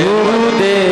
迎えるので。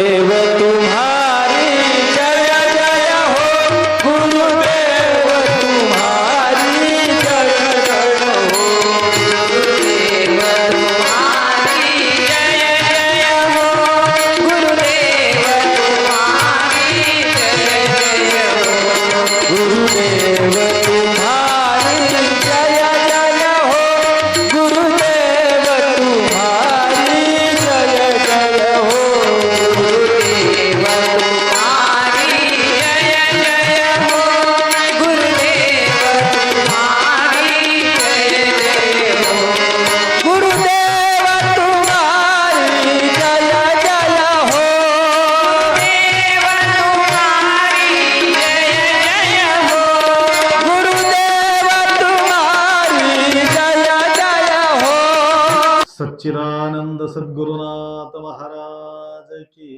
सच्चिदानंद सद्गुरुनाथ महाराज की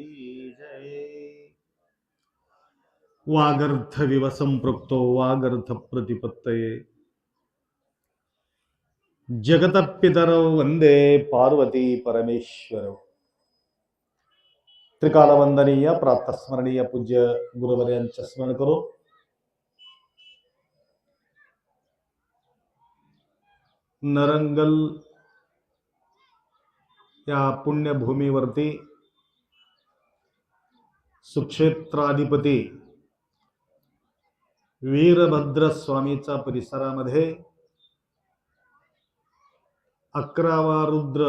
जय। वागर्धविव संपृक्तो జగత జగతపితరవు వందే పార్వతీ పరమేశ్వరవు త్రికాల వందనీయ ప్రాప్తస్మరణీయ పూజ్య గురువర్యంచ స్మరణకరు నరంగల్ या पुण्यभूमीवरती सुक्षेत्राधिपती वीरभद्र स्वामीचा परिसरामध्ये अकरावा रुद्र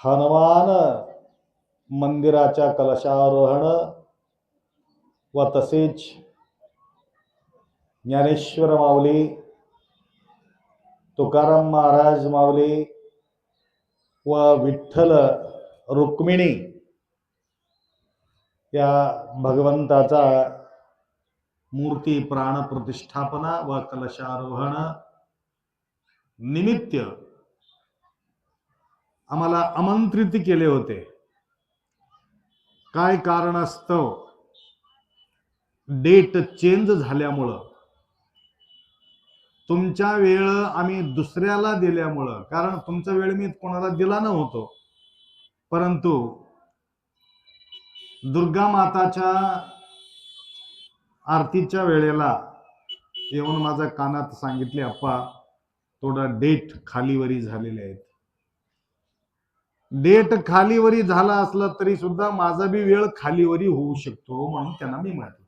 हनुमान मंदिराच्या कलशारोहण व तसेच ज्ञानेश्वर माऊली तुकाराम महाराज माऊली व विठ्ठल रुक्मिणी या भगवंताचा मूर्ती प्राण प्रतिष्ठापना व कलशारोहण निमित्त आम्हाला आमंत्रित केले होते. काय कारणास्तव डेट चेंज झाल्यामुळं तुमच्या वेळ आम्ही दुसऱ्याला दिल्यामुळं कारण तुमचा वेळ मी कोणाला दिला नव्हतो. परंतु दुर्गा माताच्या आरतीच्या वेळेला येऊन माझ्या कानात सांगितले अप्पा थोडा डेट खालीवरी झालेले आहेत. डेट खालीवरी झाला असला तरी सुद्धा माझा बी वेळ खालीवरी होऊ शकतो म्हणून त्यांना मी म्हटलं.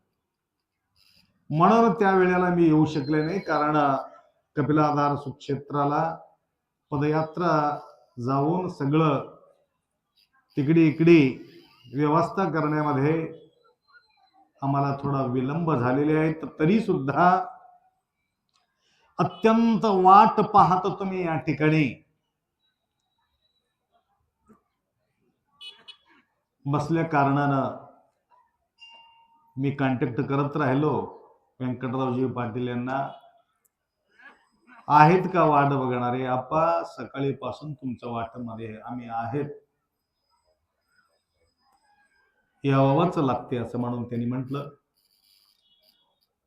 म्हणून त्या वेळेला मी येऊ शकले नाही कारण कपिलाधार सुक्षेत्राला पदयात्रा जाऊन सगळं तिकडी इकडी व्यवस्था करण्यामध्ये आम्हाला थोडा विलंब झालेले आहे तरी सुद्धा अत्यंत वाट पाहत तुम्ही या ठिकाणी. बसल्या कारणानं मी कॉन्टॅक्ट करत राहिलो. व्यंकटरावजी पाटील यांना आहेत का वाट बघणारे? आपा सकाळीपासून तुमच्या वाटमध्ये आम्ही आहेत. यावाच लागते असं म्हणून त्यांनी म्हटलं.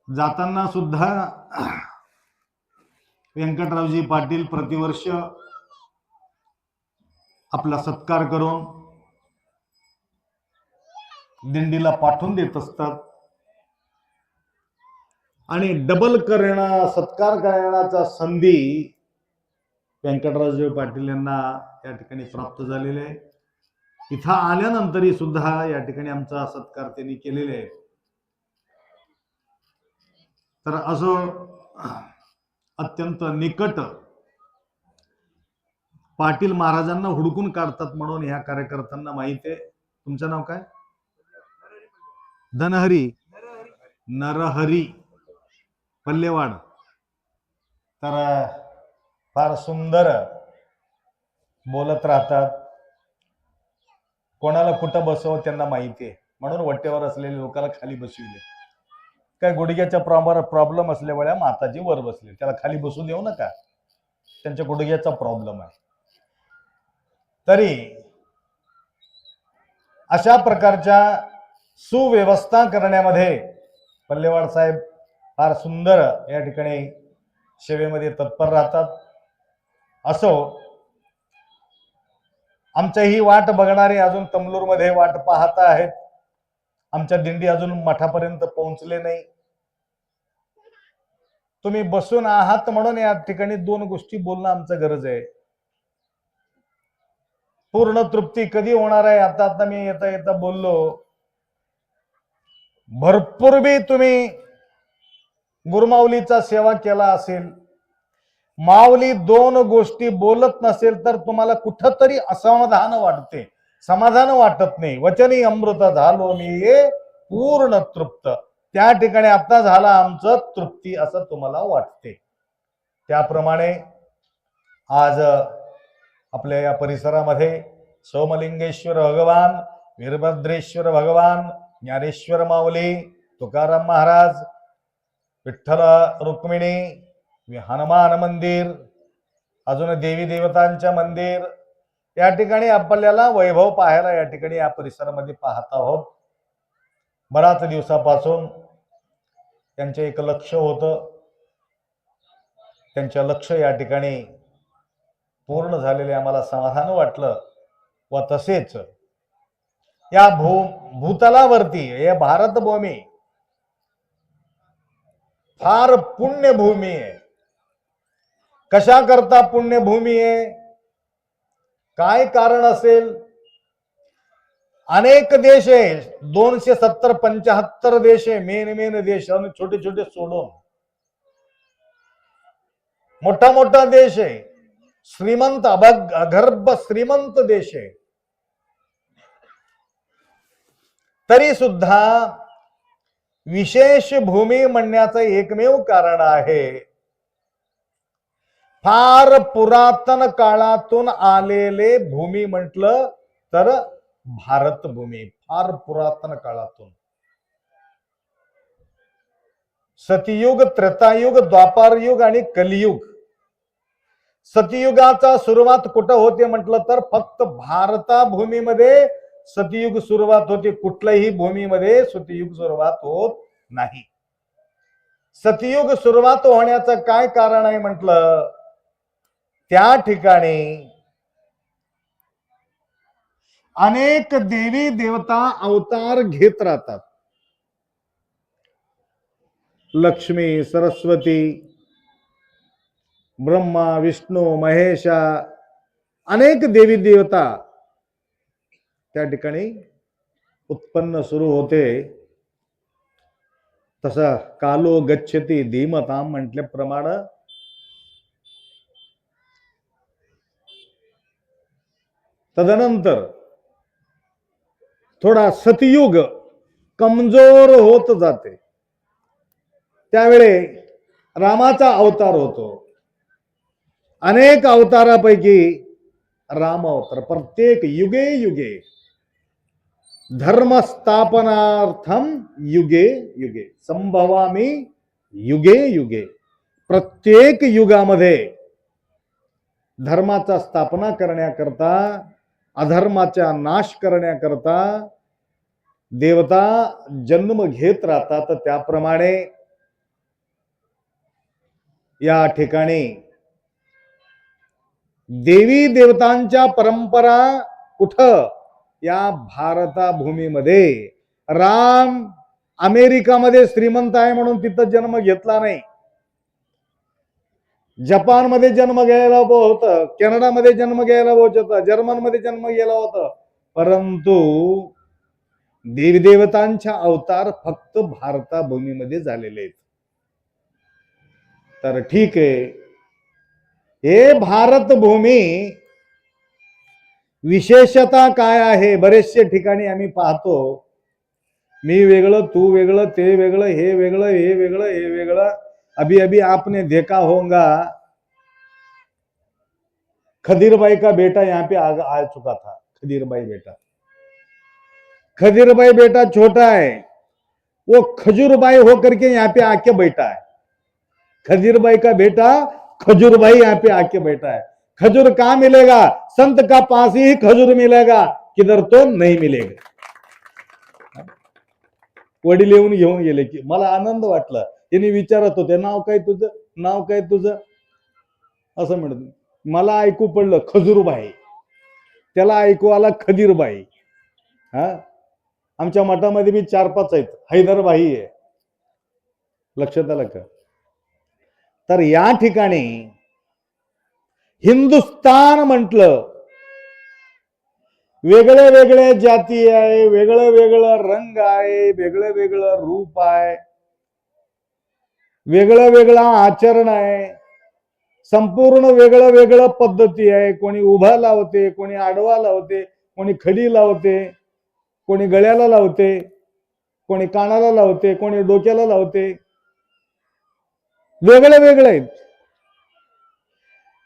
जाताना सुद्धा व्यंकटरावजी पाटील प्रतिवर्ष आपला सत्कार करून दिंडीला पाठवून देत असतात. आणि डबल करणं सत्कार करण्याचा संधी व्यंकटरावजी पाटील यांना या ठिकाणी प्राप्त झालेले आहे. इथं आल्यानंतरही सुद्धा या ठिकाणी आमचा सत्कार त्यांनी केलेले आहे. तर असं अत्यंत निकट पाटील महाराजांना हुडकून काढतात म्हणून ह्या कार्यकर्त्यांना माहिती आहे. तुमचं नाव काय? धनहरी. नरहरी पल्लेवाड. तर फार सुंदर बोलत राहतात. कोणाला कुठं बसव त्यांना माहिती आहे. म्हणून वट्टेवर असलेल्या लोकांना खाली बसविले. काय गुडघ्याच्या प्रॉबर प्रॉब्लेम असल्यामुळे माताजी वर बसले. त्याला खाली बसू देऊ नका. त्यांच्या गुडघ्याचा प्रॉब्लेम आहे. तरी अशा प्रकारच्या सुव्यवस्था करण्यामध्ये पल्लेवाड साहेब फार सुंदर या ठिकाणी सेवेमध्ये तत्पर राहतात. असो आमच्या ही वाट बघणारे अजून तमलूरमध्ये वाट पाहत आहेत. आमच्या दिंडी अजून मठापर्यंत पोहोचले नाही. तुम्ही बसून आहात म्हणून या ठिकाणी दोन गोष्टी बोलणं आमचं गरज आहे. पूर्ण तृप्ती कधी होणार आहे? आता आता मी येता येता बोललो. भरपूर बी तुम्ही गुरुमाऊलीचा सेवा केला असेल माऊली दोन गोष्टी बोलत नसेल तर तुम्हाला कुठंतरी असमाधान वाटते. समाधान वाटत नाही. वचनी अमृत झालो मी पूर्ण तृप्त. त्या ठिकाणी आता झाला आमचं तृप्ती असं तुम्हाला वाटते. त्याप्रमाणे आज आपल्या या परिसरामध्ये सोमलिंगेश्वर भगवान वीरभद्रेश्वर भगवान ज्ञानेश्वर माऊली तुकाराम महाराज विठ्ठल रुक्मिणी हनुमान मंदिर अजून देवी देवतांच्या मंदिर. या ठिकाणी आपल्याला वैभव पाहायला या ठिकाणी या परिसरामध्ये पाहत आहोत. बराच दिवसापासून त्यांचे एक लक्ष होतं. त्यांच्या लक्ष या ठिकाणी पूर्ण झालेले आम्हाला समाधान वाटलं. व तसेच या भू भूतलावरती या भारतभूमी फार पुण्यभूमी आहे. कशा करता पुण्यभूमी आहे? काय कारण असेल? अनेक देश आहे. दोनशे सत्तर पंचाहत्तर देश आहे. मेन मेन देश. आणि छोटे छोटे सोडून. मोठा मोठा देश आहे. श्रीमंत अभग अगर्भ श्रीमंत देश आहे. तरी सुद्धा विशेष भूमी म्हणण्याचं एकमेव कारण आहे. फार पुरातन काळातून आलेले भूमी म्हटलं तर भारत भूमी फार पुरातन काळातून. सतयुग त्रेतायुग द्वापारयुग आणि कलियुग. सतयुगाचा सुरुवात कुठं होते म्हटलं तर फक्त भारता भूमीमध्ये सतयुग सुरुवात होते कुठल्याही भूमीमध्ये सतयुग सुरुवात होत नाही. सतयुग सुरुवात होण्याचं काय कारण आहे म्हटलं? त्या ठिकाणी अनेक देवी देवता अवतार घेत राहतात. लक्ष्मी सरस्वती ब्रह्मा विष्णू महेशा अनेक देवी देवता त्या ठिकाणी उत्पन्न सुरू होते. तसं कालो गच्छती धीमताम म्हटल्याप्रमाणे तदनंतर थोडा सतयुग कमजोर होत जाते. त्यावेळे रामाचा अवतार होतो. अनेक अवतारापैकी राम अवतार प्रत्येक युगे युगे धर्मस्थापनार्थम युगे युगे संभवामी युगे युगे प्रत्येक युगामध्ये धर्माचा स्थापना करण्याकरता अधर्माचा नाश करण्याकरता देवता जन्म घेत राहतात. त्याप्रमाणे या ठिकाणी देवी देवतांच्या परंपरा कुठं या भारता भूमीमध्ये राम अमेरिकामध्ये श्रीमंत आहे म्हणून तिथं जन्म घेतला नाही. जपानमध्ये जन्म घ्यायला होतं कॅनडामध्ये जन्म घ्यायला होतं जर्मनमध्ये जन्म गेला होता. परंतु देवदेवतांच्या अवतार फक्त भारताभूमीमध्ये झालेले आहेत. तर ठीक आहे. हे भारत भूमी विशेषता काय आहे? बरेचसे ठिकाणी आम्ही पाहतो मी वेगळं तू वेगळं ते वेगळं हे वेगळं हे वेगळं हे वेगळं. अभी अभी आपने देखा होगा खदीरबाई का बेटा यहाँ पे आ, आ चुका था खदीरबाई बेटा। खदीरबाई बेटा छोटा है वो खजूरबाई होकर के यहाँ पे आके बैठा है। खदीरबाई का बेटा खजूरबाई यहाँ पे आके बैठा है। खजूर का मिलेगा? संत का पास ही खजूर मिलेगा। किधर तो नहीं मिलेगा। वडील येऊन घेऊन गेले की मला आनंद वाटला. त्यांनी विचारत होते नाव काय तुझं? नाव काय तुझं? असं म्हणत मला ऐकू पडलं खजूरबाई. त्याला ऐकू आला खदीरबाई हा? आमच्या मठामध्ये मी चार पाच आहेत. हैदरबाई आहे. लक्षात आलं का? तर या ठिकाणी हिंदुस्तान म्हटलं. वेगळे वेगळे जाती आहे वेगळं वेगळं रंग आहे वेगळं वेगळं रूप आहे. वेगळं वेगळं आचरण आहे. संपूर्ण वेगळं वेगळं पद्धती आहे. कोणी उभा लावते कोणी आडवा लावते कोणी खडी लावते कोणी गळ्याला लावते कोणी कानाला लावते कोणी डोक्याला लावते. वेगळे वेगळे आहेत.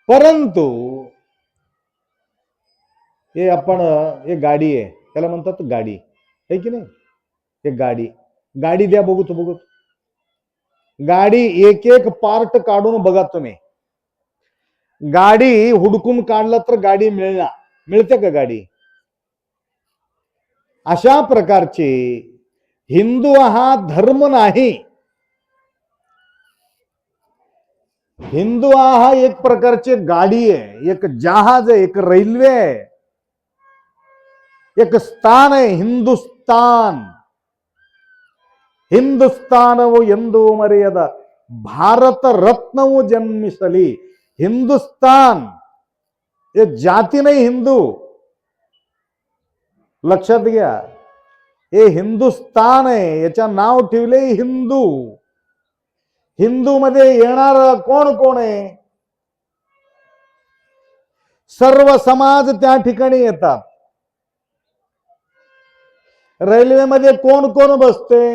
परंतु हे आपण हे गाडी आहे त्याला म्हणतात गाडी. आहे की नाही? हे गाडी. गाडी द्या बघू तू बघू गाडी एक एक पार्ट काढून बघा तुम्ही. गाडी हुडकून काढलं तर गाडी मिळणार. मिळते का गाडी? अशा प्रकारचे हिंदू हा धर्म नाही. हिंदू हा एक प्रकारची गाडी आहे एक जहाज आहे एक रेल्वे आहे. एक स्थान आहे हिंदुस्तान. ಹಿಂದೂಸ್ತಾನವು ಎಂದು ಮರೆಯದ ಭಾರತ ರತ್ನವು ಜನ್ಮಿಸಲಿ हिंदुस्तान. हे जाती नाही हिंदू. लक्षात घ्या. हे हिंदुस्तान आहे याच्या नाव ठेवले हिंदू. हिंदूमध्ये येणार कोण कोण आहे? सर्व समाज त्या ठिकाणी येतात. रेल्वेमध्ये कोण कोण बसते?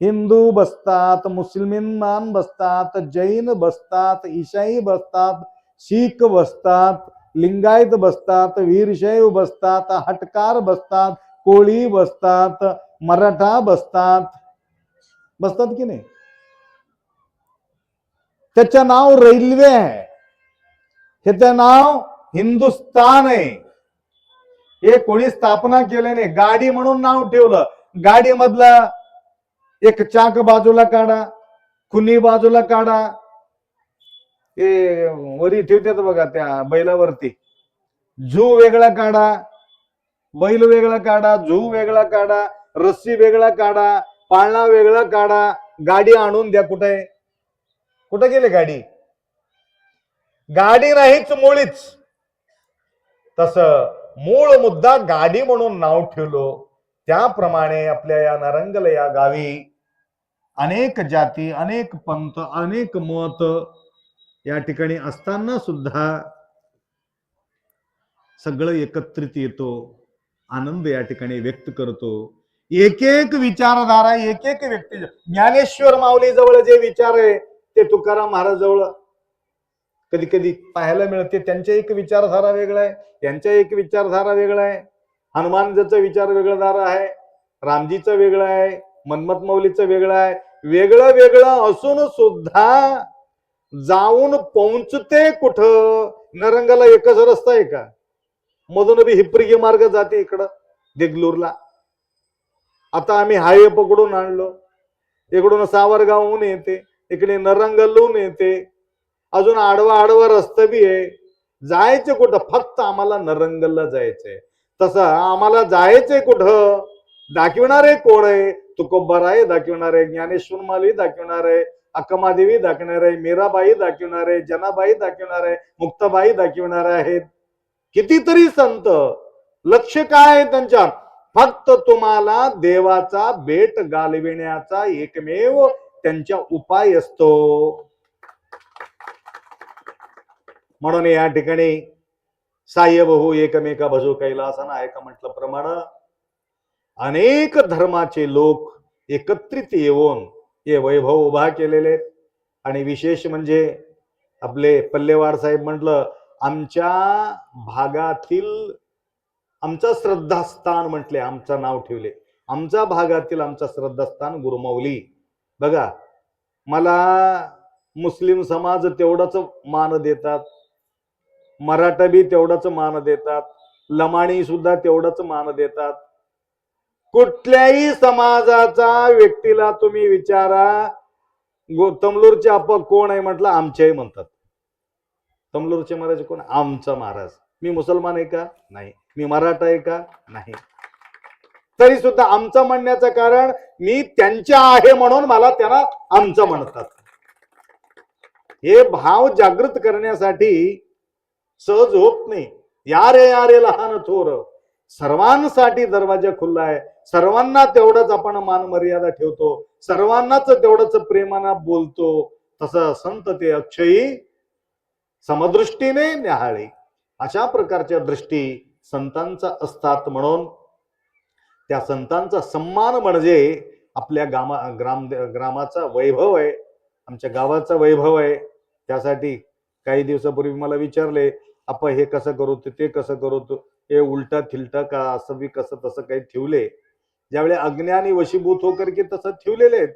हिंदू बसतात मुस्लिमान बसतात जैन बसतात ईशाई बसतात शीख बसतात लिंगायत बसतात वीरशैव बसतात हटकार बसतात कोळी बसतात मराठा बसतात. बसतात की नाही? त्याचं नाव रेल्वे आहे. त्याचं नाव हिंदुस्तान आहे. हे कोणी स्थापना केल्याने नाही गाडी म्हणून नाव ठेवलं. गाडी मधला एक चाक बाजूला काढा खुनी बाजूला काढा. हे वरी ठेवतात बघा त्या बैलावरती. झू वेगळा काढा बैल वेगळा काढा झू वेगळा काढा रस्सी वेगळा काढा पाळणा वेगळा काढा गाडी आणून द्या कुठे? कुठं गेले गाडी? गाडी नाहीच मुळीच. तस मूळ मुद्दा गाडी म्हणून नाव ठेवलो. त्याप्रमाणे आपल्या या नरंगल या गावी अनेक जाती अनेक पंथ अनेक मत या ठिकाणी असताना सुद्धा सगळं एकत्रित येतो आनंद या ठिकाणी व्यक्त करतो. एक एक विचारधारा एक एक व्यक्ती. ज्ञानेश्वर माऊली जवळ जे विचार आहे ते तुकाराम महाराज जवळ कधी कधी पाहायला मिळते. त्यांच्या एक विचारधारा वेगळा आहे. यांचा एक विचारधारा वेगळा आहे. हनुमानजीचा विचार वेगळा आहे. रामजीचा वेगळा आहे. मनमत मौलीचं वेगळा आहे. वेगळं वेगळं असून सुद्धा जाऊन पोहोचते कुठं? नरंगाला एकच रस्ता आहे का? मधून बी हिप्रिगी मार्ग जाते इकडं देगलूरला. आता आम्ही हायवे पकडून आणलो. इकडून सावरगावहून येते. इकडे नरंगलहून येते. अजून आडवा आडवा रस्ता बी आहे. जायचं कुठं? फक्त आम्हाला नरंगलला जायचंय. तसं आम्हाला जायचंय कुठं? दाखविणारे कोण आहे? तुकोबर आहे दाखविणारे ज्ञानेश्वर माली दाखविणार आहे अक्कमादेवी दाखविणार आहे मीराबाई दाखविणार आहे जनाबाई दाखविणार आहे मुक्ताबाई दाखविणार आहेत. कितीतरी संत. लक्ष काय आहे त्यांच्या फक्त तुम्हाला देवाचा बेट गालविण्याचा एकमेव त्यांच्या उपाय असतो. म्हणून या ठिकाणी साह्य बहु एकमेका भजो कैलासाना ऐका का म्हटलं प्रमाण. अनेक धर्माचे लोक एकत्रित येऊन हे वैभव उभा केलेले आणि विशेष म्हणजे आपले पल्लेवाड साहेब म्हटलं आमच्या भागातील आमचं श्रद्धास्थान म्हटले आमचं नाव ठेवले. आमच्या भागातील आमचं श्रद्धास्थान गुरुमौली. बघा मला मुस्लिम समाज तेवढाच मान देतात मराठा बी तेवढाच मान देतात लमाणी सुद्धा तेवढाच मान देतात. कुठल्याही समाजाचा व्यक्तीला तुम्ही विचारा तमलूरचे आप्पा कोण आहे म्हटलं आमचे म्हणतात. तमलूरचे महाराज कोण? आमचा महाराज. मी मुसलमान आहे का? नाही. मी मराठा आहे का? नाही. तरी सुद्धा आमचं म्हणण्याचं कारण मी त्यांच्या आहे म्हणून मला त्यांना आमचं म्हणतात. हे भाव जागृत करण्यासाठी सहज होत नाही. या रे या रे लहान थोर. सर्वांसाठी दरवाजा खुला आहे. सर्वांना तेवढंच आपण मान मर्यादा ठेवतो. सर्वांनाच तेवढंच प्रेमाना बोलतो. तसं संत ते अक्षयी समदृष्टीने न्याहाळी. अशा प्रकारच्या दृष्टी संतांचा असतात म्हणून त्या संतांचा सन्मान म्हणजे आपल्या गामा ग्राम ग्रामाचा वैभव आहे. आमच्या गावाचा वैभव आहे. त्यासाठी काही दिवसापूर्वी मला विचारले आपण हे कसं करू ते? कसं करू हे उलटा थिलटा का असं बी कसं तसं काही ठेवले? ज्यावेळी अज्ञानी वशीभूत हो करके तसं ठेवलेले आहेत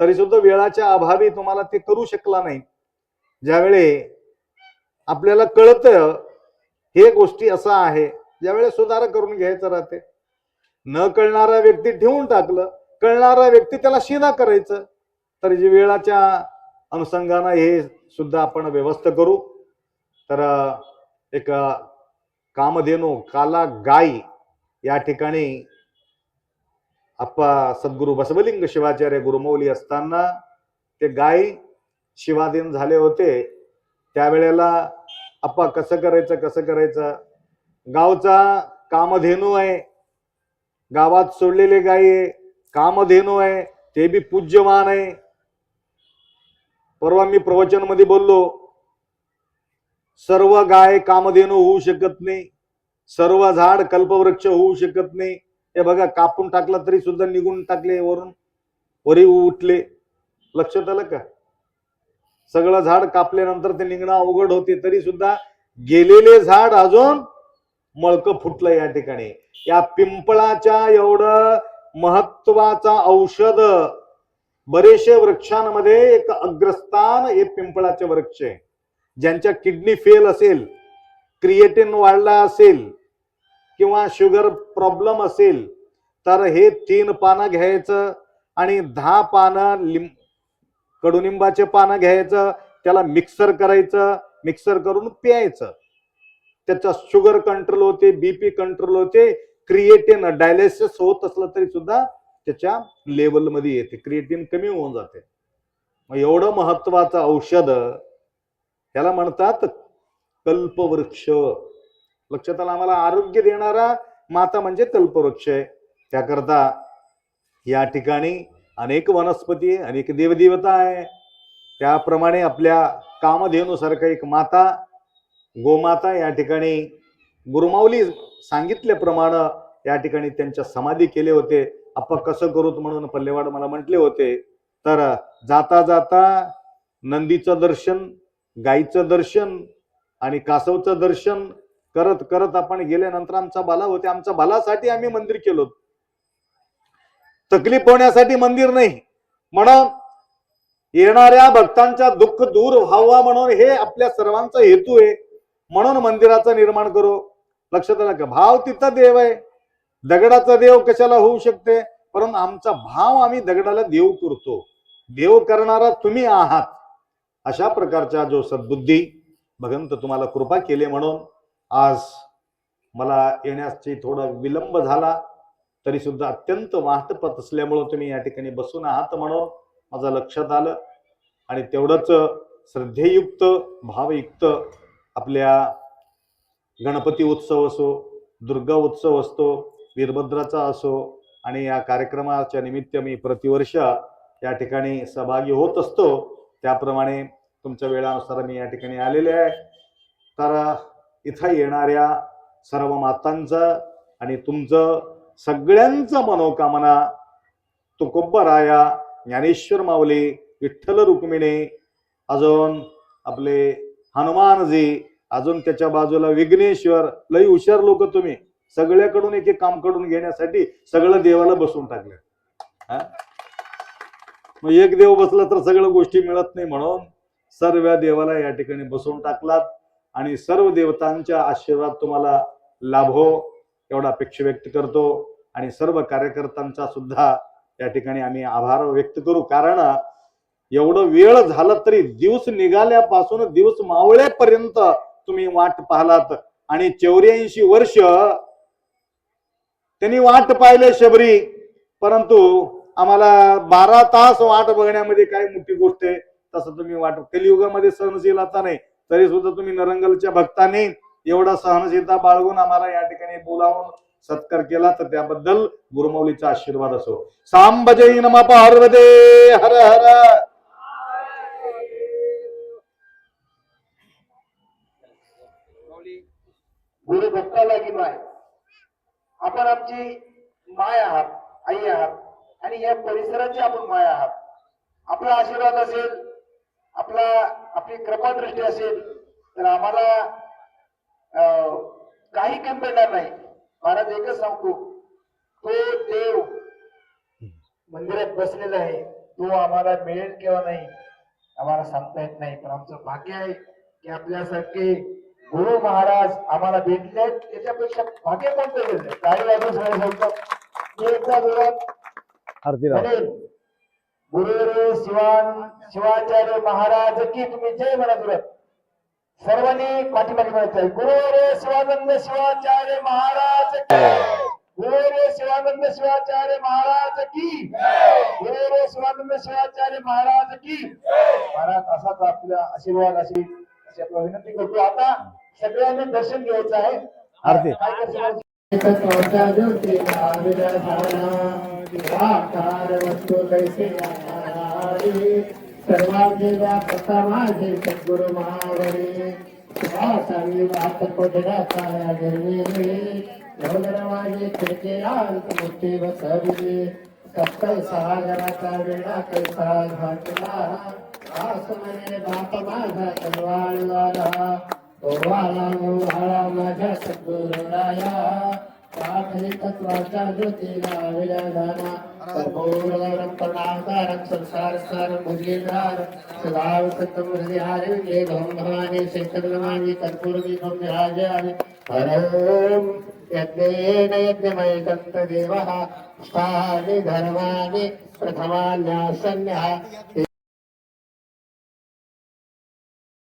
तरी सुद्धा वेळाच्या अभावी तुम्हाला ते करू शकला नाही. ज्यावेळी आपल्याला कळतं हे गोष्टी असं आहे ज्यावेळेस सुधारा करून घ्यायचं राहते. न कळणारा व्यक्ती ठेवून टाकलं कळणारा व्यक्ती त्याला शिना करायचं तर जे वेळाच्या अनुषंगानं हे सुद्धा आपण व्यवस्था करू. तर एक कामधेनू काला गाय या ठिकाणी आप्पा सद्गुरू बसवलिंग शिवाचार्य गुरुमौली असताना ते गाय शिवाधीन झाले होते. त्यावेळेला आप्पा कसं करायचं कसं करायचं? गावचा कामधेनू आहे गावात सोडलेले गायी आहे कामधेनू आहे ते बी पूज्यमान आहे. परवा मी प्रवचनमध्ये बोललो सर्व गाय कामधेनू होऊ शकत नाही सर्व झाड कल्पवृक्ष होऊ शकत नाही. हे बघा कापून टाकला तरी सुद्धा निघून टाकले वरून वरी उठले. लक्षात आलं का? सगळं झाड कापल्यानंतर ते निघणं अवघड होते तरी सुद्धा गेलेले झाड अजून मळकं फुटलं या ठिकाणी. या पिंपळाच्या एवढं महत्त्वाचा औषध बरेचशे वृक्षांमध्ये एक अग्रस्थान हे पिंपळाचे वृक्ष आहे. ज्यांच्या किडनी फेल असेल क्रिएटिन वाढला असेल किंवा शुगर प्रॉब्लेम असेल तर हे तीन पानं घ्यायचं आणि दहा पानं लिंब कडुनिंबाचे पानं घ्यायचं त्याला मिक्सर करायचं मिक्सर करून प्यायचं. त्याचा शुगर कंट्रोल होते बीपी कंट्रोल होते क्रिएटिन डायलिसिस होत असलं तरी सुद्धा त्याच्या लेवलमध्ये येते. क्रिएटिन कमी होऊन जाते. मग एवढं महत्वाचं औषध त्याला म्हणतात कल्पवृक्ष. लक्षात आलं आम्हाला? आरोग्य देणारा माता म्हणजे कल्पवृक्ष आहे. त्याकरता या ठिकाणी अनेक वनस्पती अनेक देवदेवता आहे. त्याप्रमाणे आपल्या कामधेनुसारखं एक माता गोमाता या ठिकाणी गुरुमाऊली सांगितल्याप्रमाणे या ठिकाणी त्यांच्या समाधी केले होते. आपण कसं करूत म्हणून पल्लेवाड मला म्हटले होते. तर जाता जाता नंदीचं दर्शन गाईचं दर्शन आणि कासवचं दर्शन करत करत आपण गेल्यानंतर आमचा बाला होते. आमच्या बालासाठी आम्ही मंदिर केलो तकलीफ होण्यासाठी मंदिर नाही. म्हणून येणाऱ्या भक्तांच्या दुःख दूर व्हावा म्हणून हे आपल्या सर्वांचा हेतू आहे. म्हणून मंदिराचं निर्माण करू. लक्षात आलं का? भाव तिथं देव आहे. दगडाचा देव कशाला होऊ शकते? परंतु आमचा भाव आम्ही दगडाला देव करतो. देव करणारा तुम्ही आहात. अशा प्रकारच्या जो सद्बुद्धी भगवंत तुम्हाला कृपा केली म्हणून आज मला येण्याची थोडा विलंब झाला. तरी सुद्धा अत्यंत वाहतपत असल्यामुळं तुम्ही या ठिकाणी बसून आहात म्हणून माझं लक्षात आलं. आणि तेवढंच श्रद्धेयुक्त भावयुक्त आपल्या गणपती उत्सव असो दुर्गा उत्सव असतो वीरभद्राचा असो आणि या कार्यक्रमाच्या निमित्त मी प्रतिवर्ष या ठिकाणी सहभागी होत असतो. त्याप्रमाणे तुमच्या वेळानुसार मी या ठिकाणी आलेले आहे. तर इथं येणाऱ्या सर्व मातांचं आणि तुमचं सगळ्यांचं मनोकामना तुकोब्बराया ज्ञानेश्वर माऊली विठ्ठल रुक्मिणी अजून आपले हनुमानजी अजून त्याच्या बाजूला विघ्नेश्वर लई हुशार लोक तुम्ही. सगळ्याकडून एक एक काम करून घेण्यासाठी सगळं देवाला बसवून टाकलं मग एक देव बसला तर सगळ्या गोष्टी मिळत नाही म्हणून सर्व देवाला या ठिकाणी बसवून टाकलात आणि सर्व देवतांच्या आशीर्वाद तुम्हाला लाभो एवढा अपेक्षा व्यक्त करतो. आणि सर्व कार्यकर्त्यांचा सुद्धा या ठिकाणी आम्ही आभार व्यक्त करू. कारण एवढं वेळ झाला तरी दिवस निघाल्यापासून दिवस मावळेपर्यंत तुम्ही वाट पाहलात. आणि चौऱ्याऐंशी वर्ष त्यांनी वाट पाहिले शबरी. परंतु आम्हाला बारा तास वाट बघण्यामध्ये काय मोठी गोष्ट आहे तसं तुम्ही वाट कलियुगामध्ये सहनशील आता नाही तरी सुद्धा तुम्ही नरंगलच्या भक्ताने एवढा सहनशीलता बाळगून आम्हाला या ठिकाणी बोलावून सत्कार केला तर त्याबद्दल गुरुमौलीचा आशीर्वाद असो. सांब नम पार्वदे हर हर! गुरु भक्ताला की माय. आपण आमची माय आहात आई आहात आणि या परिसराची आपण माय आहात. आपला आशीर्वाद असेल आपला आपली कृपादृष्टी असेल तर आम्हाला अं, काही कमी पडणार नाही. महाराज एकच सांगतो. तो देव मंदिरात बसलेला आहे. तो आम्हाला मिळेल किंवा नाही आम्हाला सांगता येत नाही. पण आमचं भाग्य आहे की आपल्यासारखे गुरु महाराज आम्हाला भेटले त्याच्यापेक्षा भाग्य कोणतं भेटलं काही वाजून सगळे सांगतात मी एकदा जोरात गुरुदेव शिवान शिवाचार्य महाराज की तुम्ही जय म्हणा जोरात सर्वांनी पाठीमागे म्हणायचं आहे गुरुदेव शिवानंद शिवाचार्य महाराज की. गुरुदेव शिवानंद शिवाचार्य महाराज की. गुरुदेव शिवानंद शिवाचार्य महाराज की. महाराज असाच आपला आशीर्वाद अशी अशी आपला विनंती करतो. आता सगळ्यांनी दर्शन घ्यायचं आहे आरती. काय करतो वस्तू कैसे सर्वांगेला सद्गुरु महावरे काया वेळा कैसा घातला आसमने बाप माझा तलवाळवाला गोवाला गोवाळा माझ्या सद्गुरुराया पाठरी तत्वाचा ज्योतीला विलधाना कर्पूरगौरम संसार सारम भुजगेंद्रार सदाव भवानी कर्पूर दीपम विराजयामि हरोम यज्ञेन यज्ञमय स्थानि धर्माणि प्रथमान्यासन्यः